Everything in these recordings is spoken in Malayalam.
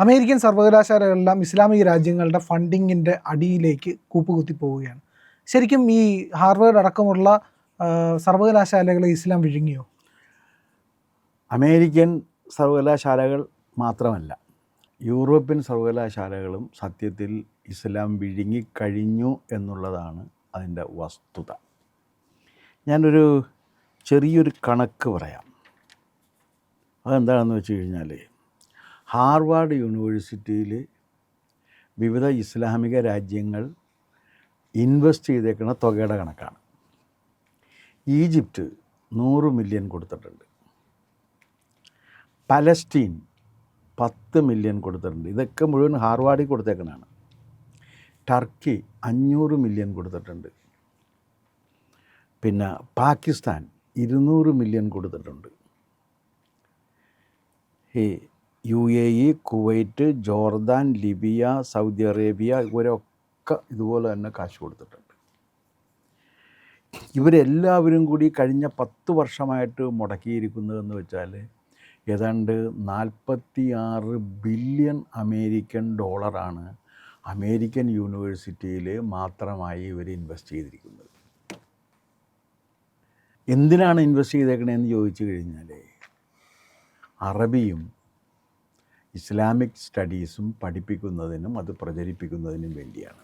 അമേരിക്കൻ സർവകലാശാലകളെല്ലാം ഇസ്ലാമിക രാജ്യങ്ങളുടെ ഫണ്ടിങ്ങിന്റെ അടിയിലേക്ക് കൂപ്പുകുത്തി പോവുകയാണ് ശരിക്കും ഈ ഹാർവേഡ് അടക്കമുള്ള സർവകലാശാലകളെ ഇസ്ലാം വിഴുങ്ങിയോ? അമേരിക്കൻ സർവകലാശാലകൾ മാത്രമല്ല യൂറോപ്യൻ സർവകലാശാലകളും സത്യത്തിൽ ഇസ്ലാം വിഴുങ്ങിക്കഴിഞ്ഞു എന്നുള്ളതാണ് അതിന്റെ വസ്തുത. ഞാനൊരു ചെറിയൊരു കണക്ക് പറയാം. അതെന്താണെന്ന് വെച്ച് കഴിഞ്ഞാൽ ഹാർവാർഡ് യൂണിവേഴ്സിറ്റിയിൽ വിവിധ ഇസ്ലാമിക രാജ്യങ്ങൾ ഇൻവെസ്റ്റ് ചെയ്തേക്കുന്ന തുകയുടെ കണക്കാണ്. ഈജിപ്റ്റ് നൂറ് മില്യൺ കൊടുത്തിട്ടുണ്ട്. പലസ്റ്റീൻ പത്ത് മില്യൺ കൊടുത്തിട്ടുണ്ട്. ഇതൊക്കെ മുഴുവൻ ഹാർവാർഡിൽ കൊടുത്തേക്കണാണ് ടർക്കി അഞ്ഞൂറ് മില്യൺ കൊടുത്തിട്ടുണ്ട്. പിന്നെ പാകിസ്ഥാൻ ഇരുന്നൂറ് മില്യൺ കൊടുത്തിട്ടുണ്ട്. ഈ U A E Kuwait Jordan Libya Saudi Arabia ഇവരൊക്കെ ഇതുപോലെ തന്നെ കാശ് കൊടുത്തിട്ടുണ്ട്. ഇവരെല്ലാവരും കൂടി കഴിഞ്ഞ പത്ത് വർഷമായിട്ട് മുടക്കിയിരിക്കുന്നതെന്ന് വെച്ചാൽ ഏതാണ്ട് നാൽപ്പത്തി ആറ് ബില്യൺ അമേരിക്കൻ ഡോളറാണ് അമേരിക്കൻ യൂണിവേഴ്സിറ്റിയിൽ മാത്രമായി ഇവർ ഇൻവെസ്റ്റ് ചെയ്തിരിക്കുന്നത്. എന്തിനാണ് ഇൻവെസ്റ്റ് ചെയ്തേക്കണേന്ന് ചോദിച്ചു കഴിഞ്ഞാൽ അറബിയും ഇസ്ലാമിക് സ്റ്റഡീസും പഠിപ്പിക്കുന്നതിനും അത് പ്രചരിപ്പിക്കുന്നതിനും വേണ്ടിയാണ്.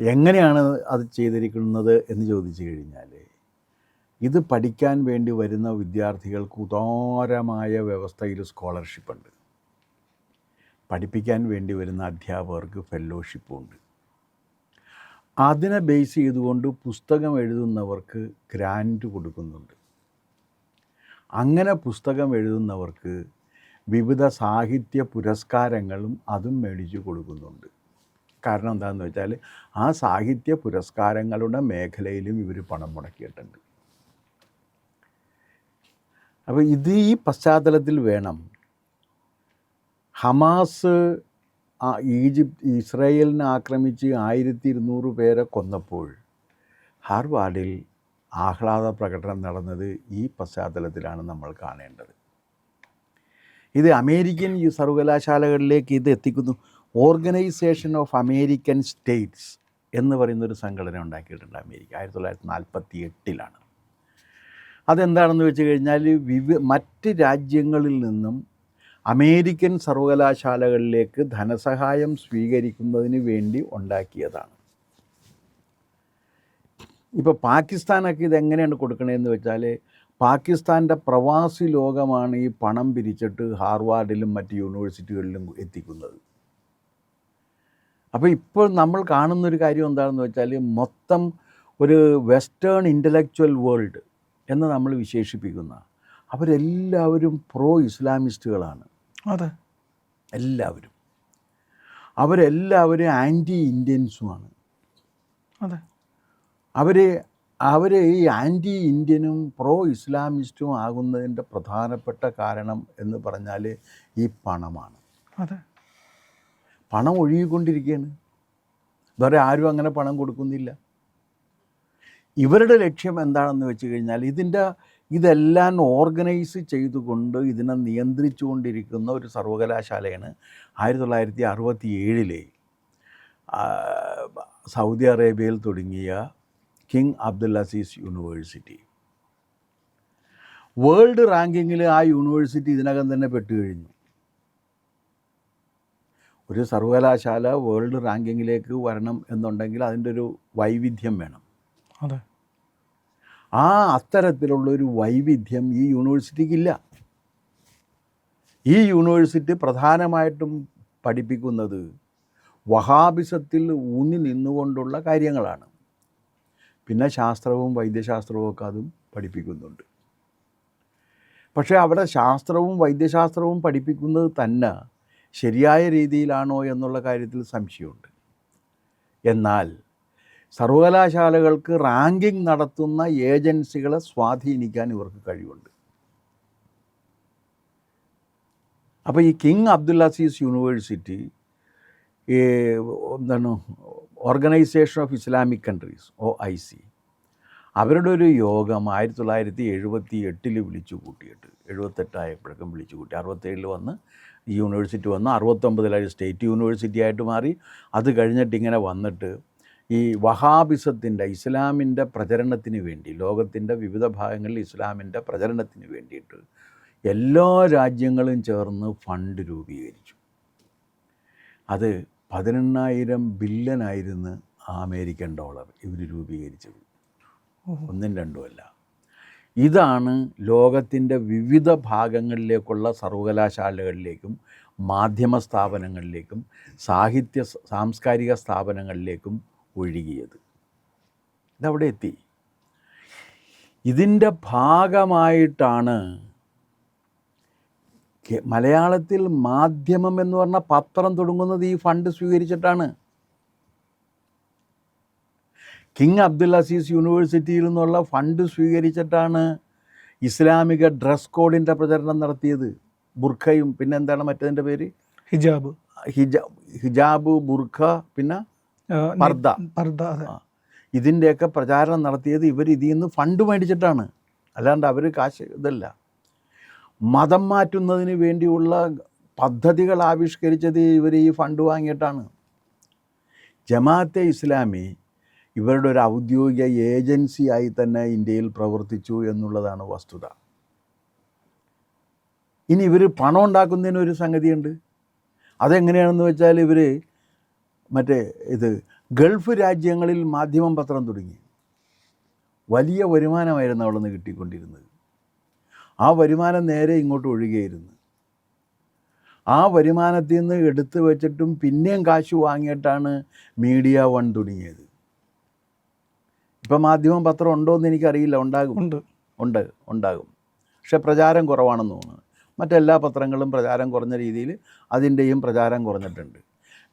എങ്ങനെയാണ് അത് ചെയ്തിരിക്കുന്നത് എന്ന് ചോദിച്ചു കഴിഞ്ഞാൽ ഇത് പഠിക്കാൻ വേണ്ടി വരുന്ന വിദ്യാർത്ഥികൾക്ക് ഉദാരമായ വ്യവസ്ഥയിൽ സ്കോളർഷിപ്പുണ്ട് പഠിപ്പിക്കാൻ വേണ്ടി വരുന്ന അധ്യാപകർക്ക് ഫെല്ലോഷിപ്പുണ്ട് അതിനെ ബേസ് ചെയ്തുകൊണ്ട് പുസ്തകം എഴുതുന്നവർക്ക് ഗ്രാന്റ് കൊടുക്കുന്നുണ്ട്. അങ്ങനെ പുസ്തകം എഴുതുന്നവർക്ക് വിവിധ സാഹിത്യ പുരസ്കാരങ്ങളും അതും മേടിച്ചു കൊടുക്കുന്നുണ്ട്. കാരണം എന്താണെന്ന് വെച്ചാൽ ആ സാഹിത്യ പുരസ്കാരങ്ങളുടെ മേഖലയിലും ഇവർ പണം മുടക്കിയിട്ടുണ്ട്. അപ്പോൾ ഇത് ഈ പശ്ചാത്തലത്തിൽ വേണം. ഹമാസ് ആ ഈജിപ്ത് ഇസ്രയേലിനെ ആക്രമിച്ച് ആയിരത്തി ഇരുന്നൂറ് പേരെ കൊന്നപ്പോൾ ഹാർവാർഡിൽ ആഹ്ലാദ പ്രകടനം നടന്നത് ഈ പശ്ചാത്തലത്തിലാണ് നമ്മൾ കാണേണ്ടത്. ഇത് അമേരിക്കൻ സർവകലാശാലകളിലേക്ക് ഇത് എത്തിക്കുന്നു. ഓർഗനൈസേഷൻ ഓഫ് അമേരിക്കൻ സ്റ്റേറ്റ്സ് എന്ന് പറയുന്നൊരു സംഘടന ഉണ്ടാക്കിയിട്ടുണ്ട് അമേരിക്ക. ആയിരത്തി തൊള്ളായിരത്തി നാൽപ്പത്തി എട്ടിലാണ് അതെന്താണെന്ന് വെച്ച് കഴിഞ്ഞാൽ വിവ മറ്റ് രാജ്യങ്ങളിൽ നിന്നും അമേരിക്കൻ സർവകലാശാലകളിലേക്ക് ധനസഹായം സ്വീകരിക്കുന്നതിന് വേണ്ടി ഉണ്ടാക്കിയതാണ്. ഇപ്പോൾ പാകിസ്ഥാനൊക്കെ ഇതെങ്ങനെയാണ് കൊടുക്കണതെന്ന് വെച്ചാൽ പാകിസ്ഥാന്റെ പ്രവാസി ലോകമാണ് ഈ പണം പിരിച്ചിട്ട് ഹാർവാർഡിലും മറ്റ് യൂണിവേഴ്സിറ്റികളിലും എത്തിക്കുന്നത്. അപ്പോൾ ഇപ്പോൾ നമ്മൾ കാണുന്നൊരു കാര്യം എന്താണെന്ന് വെച്ചാൽ മൊത്തം ഒരു വെസ്റ്റേൺ ഇന്റലക്ച്വൽ വേൾഡ് എന്ന് നമ്മൾ വിശേഷിപ്പിക്കുന്ന അവരെല്ലാവരും പ്രോ ഇസ്ലാമിസ്റ്റുകളാണ്. അതെ. എല്ലാവരും. അവരെല്ലാവരും ആന്റി ഇന്ത്യൻസുമാണ്. അതെ. അവർ അവർ ഈ ആന്റി ഇന്ത്യനും പ്രോ ഇസ്ലാമിസ്റ്റും ആകുന്നതിന്റെ പ്രധാനപ്പെട്ട കാരണം എന്ന് പറഞ്ഞാൽ ഈ പണമാണ്. അതെ. പണം ഒഴുകിക്കൊണ്ടിരിക്കുകയാണ് വേറെ ആരും അങ്ങനെ പണം കൊടുക്കുന്നില്ല. ഇവരുടെ ലക്ഷ്യം എന്താണെന്ന് വെച്ച് കഴിഞ്ഞാൽ ഇതിന്റെ ഇതെല്ലാം ഓർഗനൈസ് ചെയ്തുകൊണ്ട് ഇതിനെ നിയന്ത്രിച്ചു കൊണ്ടിരിക്കുന്ന ഒരു സർവകലാശാലയാണ് ആയിരത്തി തൊള്ളായിരത്തി അറുപത്തി ഏഴിലെ സൗദി അറേബ്യയിൽ തുടങ്ങിയ King Abdul Aziz University world റാങ്കിങ്ങിൽ ആ യൂണിവേഴ്സിറ്റി ഇതിനകം തന്നെ പെട്ടു കഴിഞ്ഞു ഒരു സർവകലാശാല വേൾഡ് റാങ്കിങ്ങിലേക്ക് വരണം എന്നുണ്ടെങ്കിൽ അതിന്റെ ഒരു വൈവിധ്യം വേണം. അതെ. ആ അത്തരത്തിലുള്ളൊരു വൈവിധ്യം ഈ യൂണിവേഴ്സിറ്റിക്കില്ല ഈ യൂണിവേഴ്സിറ്റി പ്രധാനമായിട്ടും പഠിപ്പിക്കുന്നത് വഹാബിസത്തിൽ ഊന്നി നിന്നുകൊണ്ടുള്ള കാര്യങ്ങളാണ്. പിന്നെ ശാസ്ത്രവും വൈദ്യശാസ്ത്രവും ഒക്കെ അതും പഠിപ്പിക്കുന്നുണ്ട്. പക്ഷേ അവിടെ ശാസ്ത്രവും വൈദ്യശാസ്ത്രവും പഠിപ്പിക്കുന്നത് തന്നെ ശരിയായ രീതിയിലാണോ എന്നുള്ള കാര്യത്തിൽ സംശയമുണ്ട്. എന്നാൽ സർവകലാശാലകൾക്ക് റാങ്കിംഗ് നടത്തുന്ന ഏജൻസികളെ സ്വാധീനിക്കാൻ ഇവർക്ക് കഴിവുണ്ട്. അപ്പോൾ ഈ കിങ് അബ്ദുൽ അസീസ് യൂണിവേഴ്സിറ്റി ഈ എന്താണ് Organisation of Islamic Countries O I C അവരുടെ ഒരു യോഗം ആയിരത്തി തൊള്ളായിരത്തി എഴുപത്തി എട്ടിൽ വിളിച്ചു കൂട്ടിയിട്ട് എഴുപത്തെട്ടായപ്പോഴേക്കും വിളിച്ചു കൂട്ടി. അറുപത്തേഴിൽ വന്ന് ഈ യൂണിവേഴ്സിറ്റി വന്ന് അറുപത്തൊമ്പതിലായി സ്റ്റേറ്റ് യൂണിവേഴ്സിറ്റി ആയിട്ട് മാറി. അത് കഴിഞ്ഞിട്ട് ഇങ്ങനെ വന്നിട്ട് ഈ വഹാബിസത്തിന്റെ ഇസ്ലാമിന്റെ പ്രചരണത്തിന് വേണ്ടി ലോകത്തിന്റെ വിവിധ ഭാഗങ്ങളിൽ ഇസ്ലാമിന്റെ പ്രചരണത്തിന് വേണ്ടിയിട്ട് എല്ലാ രാജ്യങ്ങളും ചേർന്ന് ഫണ്ട് രൂപീകരിച്ചു. അത് പതിനെണ്ണായിരം ബില്യനായിരുന്നു അമേരിക്കൻ ഡോളർ ഇവർ രൂപീകരിച്ചത്. ഒന്നും രണ്ടുമല്ല ഇതാണ് ലോകത്തിന്റെ വിവിധ ഭാഗങ്ങളിലേക്കുള്ള സർവകലാശാലകളിലേക്കും മാധ്യമ സ്ഥാപനങ്ങളിലേക്കും സാഹിത്യ സാംസ്കാരിക സ്ഥാപനങ്ങളിലേക്കും ഒഴുകിയത്. ഇതവിടെ എത്തി. ഇതിന്റെ ഭാഗമായിട്ടാണ് മലയാളത്തിൽ മാധ്യമം എന്ന് പറഞ്ഞ പത്രം തുടങ്ങുന്നത് ഈ ഫണ്ട് സ്വീകരിച്ചിട്ടാണ്. കിങ് അബ്ദുൽ അസീസ് യൂണിവേഴ്സിറ്റിയിൽ നിന്നുള്ള ഫണ്ട് സ്വീകരിച്ചിട്ടാണ് ഇസ്ലാമിക ഡ്രസ് കോഡിന്റെ പ്രചരണം നടത്തിയത്. ബുർഖയും പിന്നെ എന്താണ് മറ്റതിന്റെ പേര്? ഹിജാബ്. ഹിജാ ഹിജാബ് ബുർഖ പിന്നെ പർദ. പർദ്ദ. പർദ്ദ ഇതിന്റെയൊക്കെ പ്രചാരണം നടത്തിയത് ഇവർ ഇതിൽ നിന്ന് ഫണ്ട് മേടിച്ചിട്ടാണ്. അല്ലാണ്ട് അവർ കാശ് ഇതല്ല. മതം മാറ്റുന്നതിന് വേണ്ടിയുള്ള പദ്ധതികൾ ആവിഷ്കരിച്ചത് ഇവർ ഈ ഫണ്ട് വാങ്ങിയിട്ടാണ്. ജമാഅത്തെ ഇസ്ലാമി ഇവരുടെ ഒരു ഔദ്യോഗിക ഏജൻസിയായി തന്നെ ഇന്ത്യയിൽ പ്രവർത്തിച്ചു എന്നുള്ളതാണ് വസ്തുത. ഇനി ഇവർ പണം ഉണ്ടാക്കുന്നതിന് ഒരു സംഗതിയുണ്ട്. അതെങ്ങനെയാണെന്ന് വെച്ചാൽ ഇവർ മറ്റേ ഇത് ഗൾഫ് രാജ്യങ്ങളിൽ മാധ്യമം പത്രം തുടങ്ങി. വലിയ വരുമാനമായിരുന്നു അവിടെ നിന്ന് കിട്ടിക്കൊണ്ടിരുന്നത്. ആ വരുമാനം നേരെ ഇങ്ങോട്ട് ഒഴുകിയിരുന്നു. ആ വരുമാനത്തിൽ നിന്ന് എടുത്തു വെച്ചിട്ടും പിന്നെയും കാശ് വാങ്ങിയിട്ടാണ് മീഡിയ വൺ തുടങ്ങിയത്. ഇപ്പം മാധ്യമം പത്രം ഉണ്ടോ എന്ന് എനിക്കറിയില്ല. ഉണ്ടാകും. ഉണ്ട്. ഉണ്ട്. ഉണ്ടാകും. പക്ഷെ പ്രചാരം കുറവാണെന്ന് തോന്നുന്നു. മറ്റെല്ലാ പത്രങ്ങളും പ്രചാരം കുറഞ്ഞ രീതിയിൽ അതിന്റെയും പ്രചാരം കുറഞ്ഞിട്ടുണ്ട്.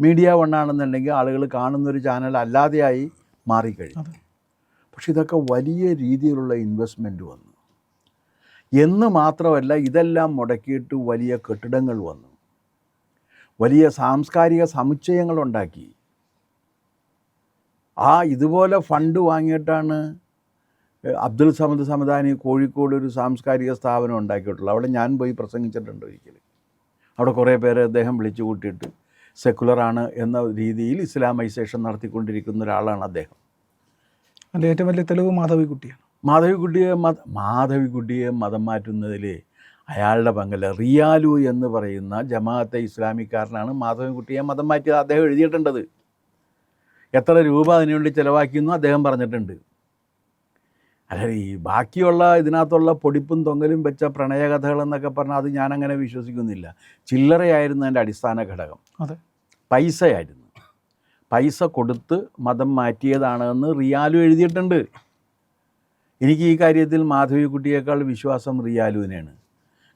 മീഡിയ വണ്ണാണെന്നുണ്ടെങ്കിൽ ആളുകൾ കാണുന്നൊരു ചാനൽ അല്ലാതെയായി മാറിക്കഴിഞ്ഞു. പക്ഷെ ഇതൊക്കെ വലിയ രീതിയിലുള്ള ഇൻവെസ്റ്റ്മെന്റ് വന്നു. എന്ന് മാത്രമല്ല ഇതെല്ലാം മുടക്കിയിട്ട് വലിയ കെട്ടിടങ്ങൾ വന്നു. വലിയ സാംസ്കാരിക സമുച്ചയങ്ങൾ ഉണ്ടാക്കി. ആ ഇതുപോലെ ഫണ്ട് വാങ്ങിയിട്ടാണ് അബ്ദുൽ സമദ് സമദാനി കോഴിക്കോട് ഒരു സാംസ്കാരിക സ്ഥാപനം ഉണ്ടാക്കിയിട്ടുള്ളത്. അവിടെ ഞാൻ പോയി പ്രസംഗിച്ചിട്ടുണ്ട് ഒരിക്കൽ അവിടെ കുറേ പേരെ അദ്ദേഹം വിളിച്ചു കൂട്ടിയിട്ട് സെക്കുലറാണ് എന്ന രീതിയിൽ ഇസ്ലാമൈസേഷൻ നടത്തിക്കൊണ്ടിരിക്കുന്ന ഒരാളാണ് അദ്ദേഹം. അതിന്റെ ഏറ്റവും വലിയ തെളിവ് മാധവിക്കുട്ടിയാണ്. മാധവിക്കുട്ടിയെ മത മാധവിക്കുട്ടിയെ മതം മാറ്റുന്നതിൽ അയാളുടെ പങ്കല്ല. റിയാലു എന്ന് പറയുന്ന ജമാഅത്തെ ഇസ്ലാമിക്കാരനാണ് മാധവിക്കുട്ടിയെ മതം മാറ്റിയത്. അദ്ദേഹം എഴുതിയിട്ടുണ്ടത്. എത്ര രൂപ അതിനുവേണ്ടി ചിലവാക്കിയെന്നും അദ്ദേഹം പറഞ്ഞിട്ടുണ്ട്. അല്ല ഈ ബാക്കിയുള്ള ഇതിനകത്തുള്ള പൊടിപ്പും തൊങ്ങലും വെച്ച പ്രണയകഥകൾ എന്നൊക്കെ പറഞ്ഞാൽ അത് ഞാനങ്ങനെ വിശ്വസിക്കുന്നില്ല. ചില്ലറയായിരുന്നു അതിന്റെ അടിസ്ഥാന ഘടകം. അതെ. പൈസയായിരുന്നു. പൈസ കൊടുത്ത് മതം മാറ്റിയതാണെന്ന് റിയാലു എഴുതിയിട്ടുണ്ട്. എനിക്ക് ഈ കാര്യത്തിൽ മാധവിക്കുട്ടിയേക്കാൾ വിശ്വാസം റിയാലുവിനെയാണ്.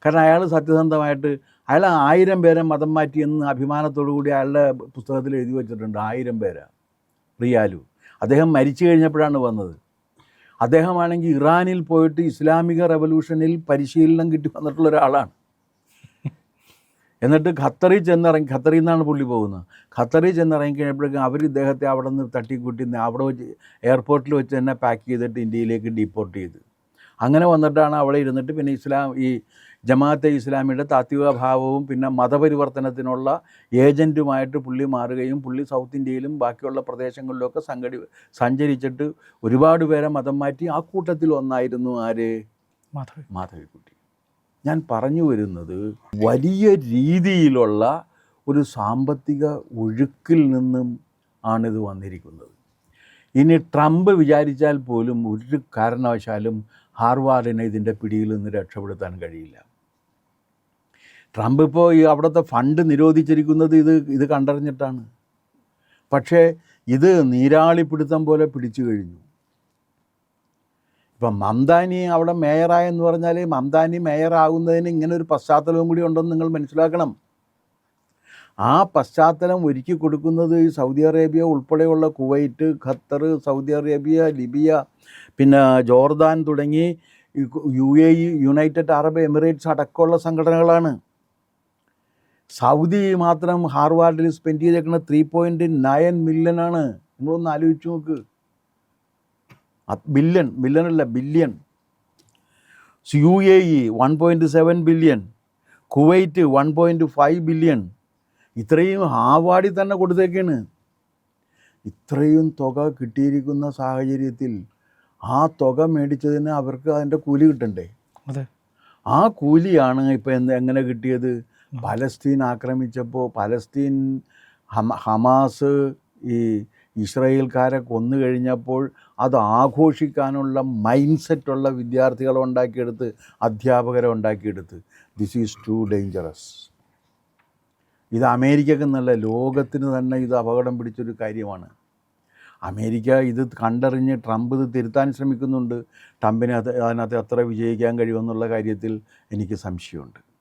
കാരണം അയാൾ സത്യസന്ധമായിട്ട് അയാൾ ആയിരം പേരെ മതം മാറ്റിയെന്ന് അഭിമാനത്തോടു കൂടി അയാളുടെ പുസ്തകത്തിൽ എഴുതി വച്ചിട്ടുണ്ട്. ആയിരം പേരെ റിയാലു. അദ്ദേഹം മരിച്ചു കഴിഞ്ഞപ്പോഴാണ് വന്നത്. അദ്ദേഹമാണെങ്കിൽ ഇറാനിൽ പോയിട്ട് ഇസ്ലാമിക റവല്യൂഷനിൽ പരിശീലനം കിട്ടി വന്നിട്ടുള്ള ഒരാളാണ്. എന്നിട്ട് ഖത്തറിൽ ചെന്നിറങ്ങി ഖത്തറിൽ നിന്നാണ് പുള്ളി പോകുന്നത്. ഖത്തറിൽ ചെന്നിറങ്ങി കഴിയുമ്പോഴേക്കും അവർ ഇദ്ദേഹത്തെ അവിടെ നിന്ന് തട്ടിക്കൂട്ടി അവിടെ വെച്ച് എയർപോർട്ടിൽ വെച്ച് തന്നെ പാക്ക് ചെയ്തിട്ട് ഇന്ത്യയിലേക്ക് ഡീപ്പോർട്ട് ചെയ്ത്. അങ്ങനെ വന്നിട്ടാണ് അവിടെ ഇരുന്നിട്ട് പിന്നെ ഇസ്ലാം ഈ ജമാഅത്തെ ഇസ്ലാമിയുടെ താത്വിക ഭാവവും പിന്നെ മതപരിവർത്തനത്തിനുള്ള ഏജന്റുമായിട്ട് പുള്ളി മാറുകയും പുള്ളി സൗത്ത് ഇന്ത്യയിലും ബാക്കിയുള്ള പ്രദേശങ്ങളിലൊക്കെ സംഘടി സഞ്ചരിച്ചിട്ട് ഒരുപാട് പേരെ മതം മാറ്റി ആ കൂട്ടത്തിൽ ഒന്നായിരുന്നു ആര്? മാധവി. മാധവിക്കുട്ടി. ഞാൻ പറഞ്ഞു വരുന്നത് വലിയ രീതിയിലുള്ള ഒരു സാമ്പത്തിക ഒഴുക്കിൽ നിന്നും ആണിത് വന്നിരിക്കുന്നത്. ഇനി ട്രംപ് വിചാരിച്ചാൽ പോലും ഒരു കാരണവശാലും ഹാർവാർഡിനെ ഇതിന്റെ പിടിയിൽ നിന്ന് രക്ഷപ്പെടുത്താൻ കഴിയില്ല. ട്രംപ് ഇപ്പോൾ ഈ അവിടുത്തെ ഫണ്ട് നിരോധിച്ചിരിക്കുന്നത് ഇത് ഇത് കണ്ടറിഞ്ഞിട്ടാണ്. പക്ഷേ ഇത് നീരാളിപ്പിടുത്തം പോലെ പിടിച്ചു കഴിഞ്ഞു. ഇപ്പം മംതാനി അവിടെ മേയറായെന്ന് പറഞ്ഞാൽ മംതാനി മേയറാകുന്നതിന് ഇങ്ങനെ ഒരു പശ്ചാത്തലവും കൂടി ഉണ്ടെന്ന് നിങ്ങൾ മനസ്സിലാക്കണം. ആ പശ്ചാത്തലം ഒരുക്കി കൊടുക്കുന്നത് ഈ സൗദി അറേബ്യ ഉൾപ്പെടെയുള്ള Kuwait Qatar Saudi Arabia Libya പിന്നെ ജോർദാൻ തുടങ്ങി U A E United Arab Emirates അടക്കമുള്ള സംഘടനകളാണ്. സൗദി മാത്രം ഹാർവാർഡിൽ സ്പെൻഡ് ചെയ്തേക്കുന്ന ത്രീ പോയിന്റ് നയൻ മില്യനാണ് നിങ്ങളൊന്ന് ആലോചിച്ച് നോക്ക്. ബില്യൺ ബില്യൺ അല്ല billion U A E one point seven billion Kuwait one point five billion ഇത്രയും ആവാടി തന്നെ കൊടുത്തേക്കാണ്. ഇത്രയും തുക കിട്ടിയിരിക്കുന്ന സാഹചര്യത്തിൽ ആ തുക മേടിച്ചതിന് അവർക്ക് അതിന്റെ കൂലി കിട്ടണ്ടേ? അതെ. ആ കൂലിയാണ് ഇപ്പോൾ എന്ത് എങ്ങനെ കിട്ടിയത്? പലസ്തീൻ ആക്രമിച്ചപ്പോൾ പലസ്തീൻ ഹമാസ് ഈ ഇസ്രയേൽക്കാരെ കൊന്നു കഴിഞ്ഞപ്പോൾ അത് ആഘോഷിക്കാനുള്ള മൈൻഡ് സെറ്റുള്ള വിദ്യാർത്ഥികളെ ഉണ്ടാക്കിയെടുത്ത് അധ്യാപകരെ ഉണ്ടാക്കിയെടുത്ത്. ദിസ് ഈസ് ടു ഡേഞ്ചറസ് ഇത് അമേരിക്കക്ക് എന്നല്ല ലോകത്തിന് തന്നെ ഇത് അപകടം പിടിച്ചൊരു കാര്യമാണ്. അമേരിക്ക ഇത് കണ്ടറിഞ്ഞ് ട്രംപ് ഇത് തിരുത്താൻ ശ്രമിക്കുന്നുണ്ട്. ട്രംപിനെ അത് അതിനകത്ത് എത്ര വിജയിക്കാൻ കഴിയുമെന്നുള്ള കാര്യത്തിൽ എനിക്ക് സംശയമുണ്ട്.